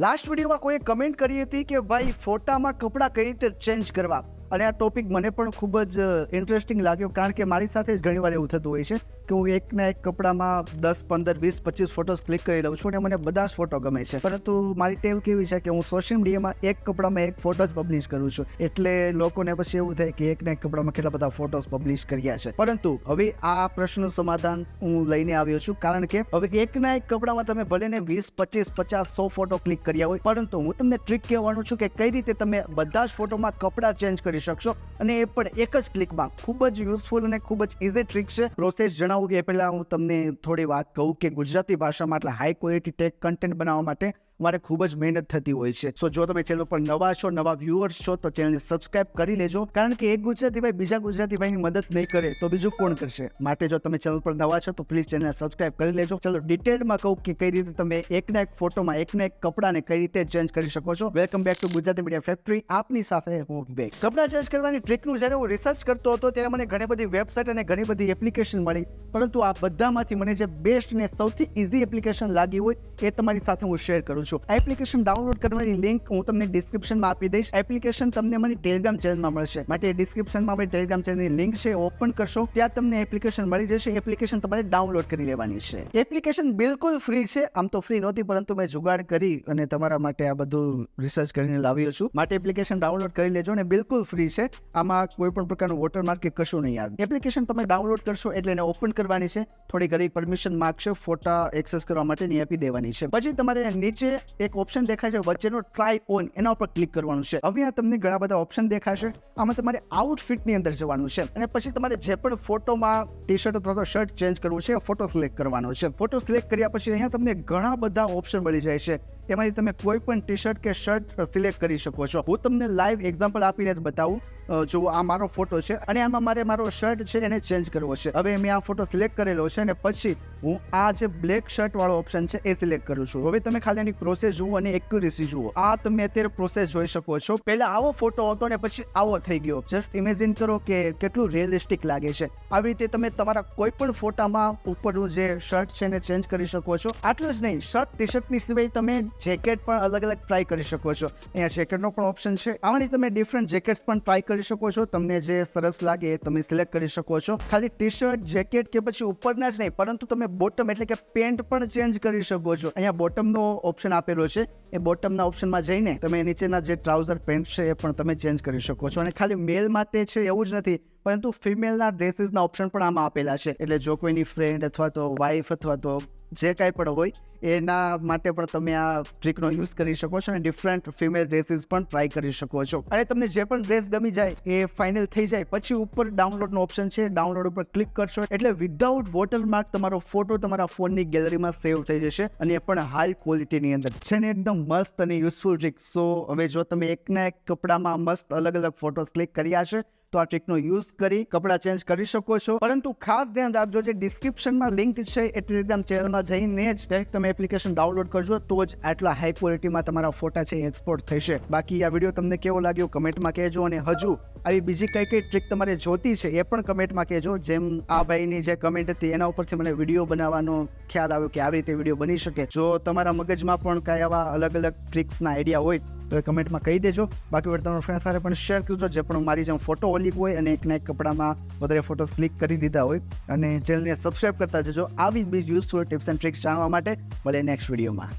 Last વિડીયોમાં કોઈએ comment કરી હતી કે ભાઈ, ફોટામાં કપડાં કઈ રીતે ચેન્જ કરવા? અને આ ટોપિક મને પણ ખૂબ જ ઇન્ટરેસ્ટિંગ લાગ્યો, કારણ કે મારી સાથે જ ઘણીવાર એવું થતું હોય છે. કે હું એકના એક કપડામાં દસ, પંદર, વીસ, પચીસ ફોટોસ ક્લિક કરી લઉં છું અને મને બધા જ ફોટો ગમે છે. પરંતુ મારી ટેવ કેવી છે કે હું સોશિયલ મીડિયામાં એક કપડામાં એક ફોટો જ પબ્લિશ કરું છું. એટલે લોકોને પછી એવું થાય કે એકના એક કપડામાં કેટલા બધા ફોટોસ પબ્લિશ કર્યા છે. પરંતુ હવે આ પ્રશ્નનું સમાધાન હું લઈને આવ્યો છું. કારણ કે હવે એકના એક કપડામાં તમે ભલે ને વીસ, પચીસ, પચાસ, સો ફોટો ક્લિક કર્યા હોય, પરંતુ હું તમને ટ્રીક કહેવાનું છું કે કઈ રીતે તમે બધા જ ફોટોમાં કપડાં ચેન્જ કરી શકશો. અને એ પણ એક જ ક્લિકમાં ખૂબ જ યુઝફુલ અને ખૂબ જ ઇઝી ટ્રીક છે. પ્રોસેસ જણાવું એ પહેલાં હું તમને થોડી વાત કહું કે ગુજરાતી ભાષામાં આટલા હાઈ ક્વોલિટી ટેક કન્ટેન્ટ બનાવવા માટે મારે ખૂબ જ મહેનત થતી હોય છે. સો જો તમે ચેનલ પર નવા છો, નવા વ્યુઅર્સ છો, તો ચેનલને સબસ્ક્રાઇબ કરી લેજો. કારણ કે એક ગુજરાતી ભાઈ બીજા ગુજરાતી ભાઈની મદદ નહીં કરે, તો બીજું કોણ કરશે? માટે જો તમે ચેનલ પર નવા છો, તો પ્લીઝ ચેનલને સબસ્ક્રાઇબ કરી લેજો. ચલો ડિટેલમાં કહું કે કઈ રીતે તમે એકના એક ફોટોમાં એકના એક કપડાને કઈ રીતે ચેન્જ કરી શકો છો. Welcome back to Gujarati media factory આપની સાથે હું બેક કપડાં ચેન્જ કરવાની ટ્રીકનું જ્યારે હું રિસર્ચ કરતો હતો, ત્યારે મને ઘણી બધી વેબસાઇટ અને ઘણી બધી એપ્લિકેશન મળી. પરંતુ આ બધામાંથી મને જે બેસ્ટ ને સૌથી ઇઝી એપ્લિકેશન લાગી હોય, એ તમારી સાથે હું શેર કરું છું એપ્લિકેશન ડાઉનલોડ કરવાની લિંક હું તમને ડિસ્ક્રિપ્શનમાં આપી દઈશ. એપ્લિકેશન તમને મારી ટેલિગ્રામ ચેનલમાં મળશે. માટે ડિસ્ક્રિપ્શનમાં મારી ટેલિગ્રામ ચેનલની લિંક છે ઓપન કરશો. ત્યાં તમને એપ્લિકેશન મળી જશે. એપ્લિકેશન તમારે ડાઉનલોડ કરી લેવાની છે. એપ્લિકેશન બિલકુલ ફ્રી છે. આમ તો ફ્રી નહોતી, પરંતુ મેં જુગાડ કરી અને તમારા માટે આ બધું રિસર્ચ કરીને લાવ્યો છું. માટે એપ્લિકેશન ડાઉનલોડ કરી લેજો અને બિલકુલ ફ્રી છે. આમાં કોઈ પણ પ્રકારનું વોટરમાર્ક કે કશું નહીં આવે. એપ્લિકેશન તમે ડાઉનલોડ કરશો એટલે એને ઓપન કરવાની છે. થોડી ઘણી પરમિશન માગશે ફોટા એક્સેસ કરવા માટેની આપી દેવાની છે. પછી તમારે નીચે એક ઓપ્શન દેખાય છે વચ્ચેનો ટ્રાય ઓન એના ઉપર ક્લિક કરવાનું છે. હવે આ તમને ઘણા બધા ઓપ્શન દેખાશે. આમાં તમારે આઉટફિટની અંદર જવાનું છે. અને પછી તમારે જે પણ ફોટોમાં ટી શર્ટ અથવા તો શર્ટ ચેન્જ કરવું છે ફોટો સિલેક્ટ કરવાનો છે. ફોટો સિલેક્ટ કર્યા પછી અહીંયા તમને ઘણા બધા ઓપ્શન મળી જાય છે. એમાંથી તમે કોઈ પણ ટી શર્ટ કે શર્ટ સિલેક્ટ કરી શકો છો. હું તમને લાઈવ એક્ઝામ્પલ આપીને જ બતાવું. અ, જો આ મારો ફોટો છે અને આમાં મારે મારો શર્ટ છે એને ચેન્જ કરવો છે. હવે મેં આ ફોટો સિલેક્ટ કરેલો છે અને પછી હું આ જે બ્લેક શર્ટ વાળો ઓપ્શન છે એ સિલેક્ટ કરું છું. હવે તમે ખાલી એની પ્રોસેસ જુઓ અને એક્યુરેસી જુઓ. આ તમે અત્યારે પ્રોસેસ જોઈ શકો છો. પહેલા આવો ફોટો હતો ને પછી આવો થઈ ગયો. જસ્ટ ઇમેજિન કરો કે કેટલું રિયલિસ્ટિક લાગે છે. આવી રીતે તમે તમારા કોઈ પણ ફોટામાં ઉપરનું જે શર્ટ છે એને ચેન્જ કરી શકો છો. આટલું જ નહીં શર્ટ ટી શર્ટની સિવાય તમે જેકેટ પણ અલગ અલગ ટ્રાય કરી શકો છો. અહીંયા જેકેટનો પણ ઓપ્શન છે. આમાંની તમે ડિફરન્ટ જેકેટ્સ પણ ટ્રાય કરી શકો છો. તમને જે સરસ લાગે એ તમે સિલેક્ટ કરી શકો છો. ખાલી ટી શર્ટ જેકેટ કે પછી ઉપરના જ નહીં, પરંતુ તમે બોટમ એટલે કે પેન્ટ પણ ચેન્જ કરી શકો છો. અહીંયા બોટમનો ઓપ્શન આપેલો છે. એ બોટમના ઓપ્શનમાં જઈને તમે નીચેના જે ટ્રાઉઝર પેન્ટ છે એ પણ તમે ચેન્જ કરી શકો છો. અને ખાલી મેલ માટે છે એવું જ નથી. પરંતુ ફિમેલના ડ્રેસીસના ઓપ્શન પણ આમાં આપેલા છે. એટલે જો કોઈની ફ્રેન્ડ અથવા તો વાઈફ અથવા તો જે કાંઈ પણ હોય, એના માટે પણ તમે આ ટ્રીકનો યુઝ કરી શકો છો અને ડિફરન્ટ ફિમેલ ડ્રેસીસ પણ ટ્રાય કરી શકો છો. અને તમને જે પણ ડ્રેસ ગમી જાય, એ ફાઇનલ થઈ જાય, પછી ઉપર ડાઉનલોડનો ઓપ્શન છે. ડાઉનલોડ ઉપર ક્લિક કરશો, એટલે વિધાઉટ વોટરમાર્ક તમારો ફોટો તમારા ફોનની ગેલેરીમાં સેવ થઈ જશે અને એ પણ હાઈ ક્વોલિટીની અંદર. છે ને એકદમ મસ્ત અને યુઝફુલ ટ્રીક. સો, હવે જો તમે એકના એક કપડામાં મસ્ત અલગ અલગ ફોટોસ ક્લિક કર્યા છે તો આ ટ્રીકનો યુઝ કરી, કપડાં ચેન્જ કરી શકો છો. પરંતુ ખાસ ધ્યાન રાખજો જે ડિસ્ક્રિપ્શનમાં લિંક છે, એ ટેલિગ્રામ ચેનલમાં જઈને જ તમે એપ્લિકેશન ડાઉનલોડ કરજો, તો જ આટલા હાઈ ક્વોલિટીમાં તમારા ફોટા છે એક્સપોર્ટ થશે. બાકી આ વીડિયો તમને કેવો લાગ્યો કમેન્ટમાં કહેજો અને હજુ આવી બીજી કઈ કઈ ટ્રીક તમારે જોતી છે એ પણ કમેન્ટમાં કહેજો. જેમ આ ભાઈની જે કમેન્ટ હતી, એના ઉપરથી મને વીડિયો બનાવવાનો ખ્યાલ આવ્યો કે આવી રીતે વીડિયો બની શકે. જો તમારા મગજમાં પણ કાંઈ આવા અલગ અલગ ટ્રિક્સના આઈડિયા હોય, તો એ કમેન્ટમાં કહી દેજો. બાકી વળી તમારા ફ્રેન્ડ સાથે પણ શેર કરજો. જે પણ મારી જેમ ફોટો ઓલિક હોય અને એકના એક કપડામાં વધારે ફોટોસ ક્લિક કરી દીધા હોય અને ચેનલને સબસ્ક્રાઈબ કરતા જજો. આવી બીજ યુઝફુલ ટિપ્સ એન્ડ ટ્રિક્સ જાણવા માટે મળે નેક્સ્ટ વિડીયોમાં